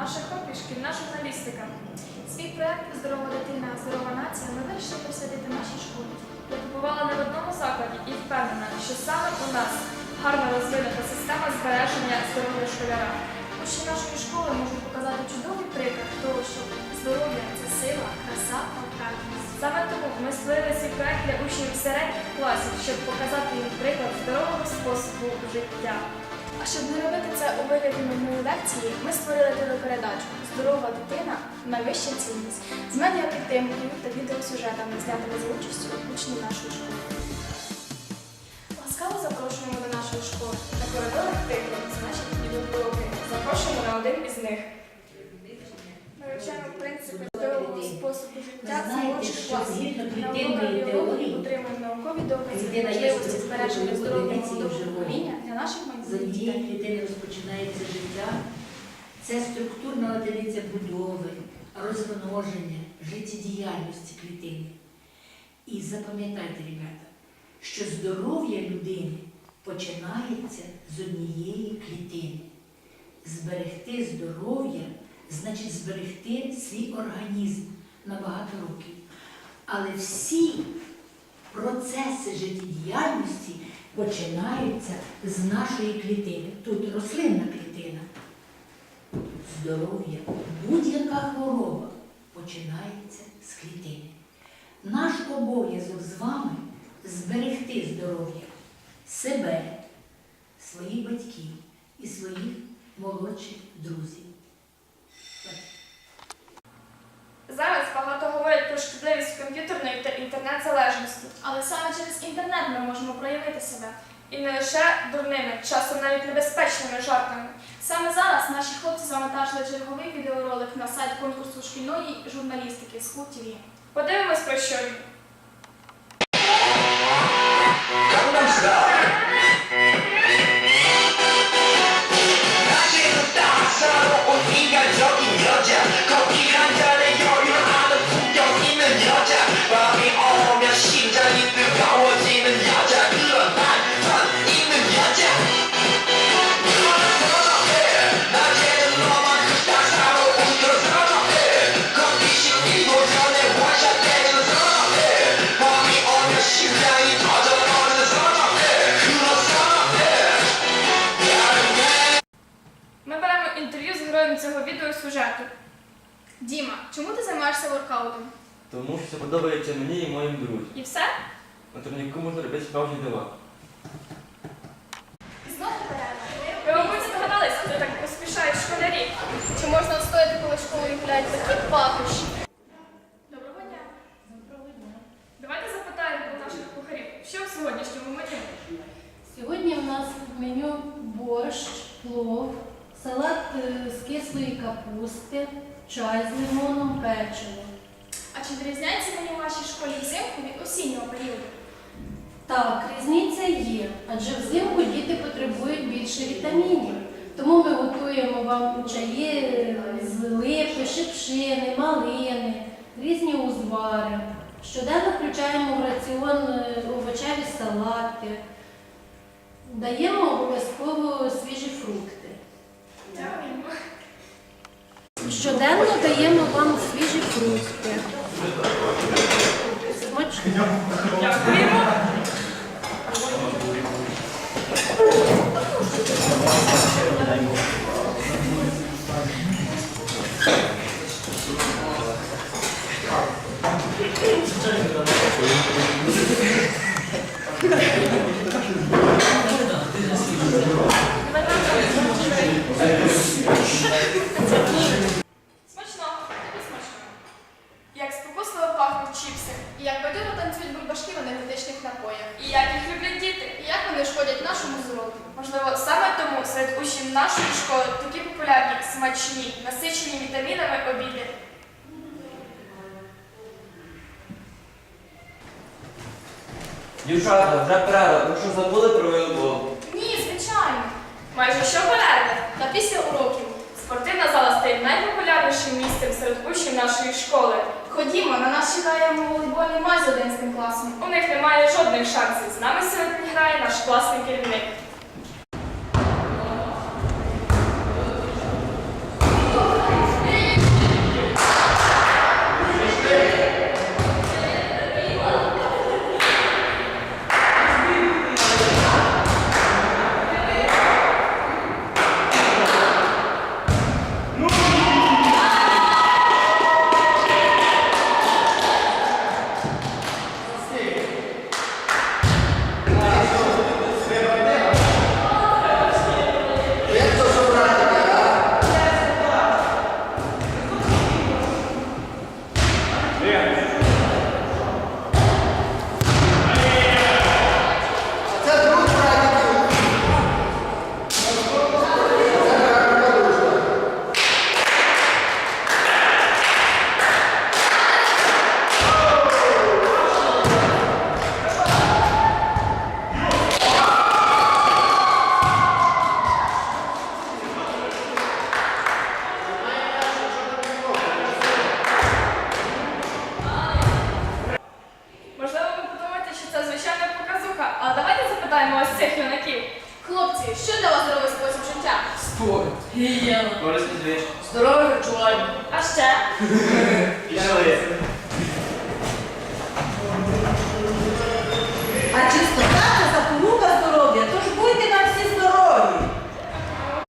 Наше хобі шкільна журналістика. Свій проект Здорова дитина, здорова нація ми вирішили присвятити нашій школі. Я побувала не в одному закладі і впевнена, що саме у нас гарно розвинута система збереження здоров'я школяра. Учні нашої школи можуть показати чудовий приклад того, що здоров'я це сила, краса та. Саме тому ми створили свій проект для учнів середніх класів, щоб показати їм приклад здорового способу життя. А щоб не робити це у вигляді нудної лекції, ми створили телепередачу Здорова дитина найвища цінність з медіапідтримкою та відеосюжетами, знятими за участю учнів нашої школи. Ласкаво запрошуємо до нашої школи. На коридорах тихо, значить відеоуроки. Запрошуємо на один із них. Вивчаємо принципи здорового способу життя з молодших класів. згідно На клітинної уроках біології отримуємо наукові докази важливості збереження молодого покоління для наших майбутніх дітей. клітини розпочинається життя. Це структурна одиниця будови, розмноження, життєдіяльності клітини. І запам'ятайте, ребята, що здоров'я людини починається з однієї клітини. Зберегти здоров'я значить зберегти свій організм на багато років. Але всі процеси життєдіяльності починаються з нашої клітини. Тут рослинна клітина. Здоров'я, будь-яка хвороба починається з клітини. Наш обов'язок з вами зберегти здоров'я себе, своїх батьків і своїх молодших друзів. Зараз багато говорять про шкідливість комп'ютерної та інтернет-залежності, але саме через інтернет ми можемо проявити себе. І не лише дурними, часом навіть небезпечними жартами. Саме зараз наші хлопці завантажили черговий відеоролик на сайт конкурсу шкільної журналістики School TV. Подивимось про що він. 낮 займаєшся? Тому що це подобається мені і моїм друзям. І все? На турніку можна робити справжні дива. Знову перерва. Ви, мабуть, здогадалися, хто так поспішають школярі. Чи можна встояти, коли школою гуляють такі пахощі? Доброго дня. Доброго дня. Давайте запитаємо у наших кухарів, що в сьогоднішньому меню? Сьогодні в нас в меню борщ, плов, салат е, з кислої капусти, чай з лимоном, печиво. А чи відрізняється меню в вашій школі взимку від осіннього періоду? Так, різниця є, адже взимку діти потребують більше вітамінів. Тому ми готуємо вам чаї е, з липи, шипшини, малини, різні узвари. Щоденно включаємо в раціон е, овочеві салати. Даємо обов'язково свіжі фрукти. Щоденно даємо вам свіжі фрукти. 진짜 힘들다. Серед учнів нашої школи такі популярні, смачні, насичені вітамінами обіди. Дівчата, вже перерва, ви що забули про волейбол? Ні, звичайно. Майже щоперерви та після уроків. Спортивна зала стає найпопулярнішим місцем серед учнів нашої школи. Ходімо, на нас чекає волейбольний матч з 11 класом. У них немає жодних шансів. З нами сьогодні грає наш класний керівник. цих юнаків. Хлопці, що для вас здоровий спосіб життя? Спорт, гігієна, Корисний звіч. здорове харчування. А ще Пішли.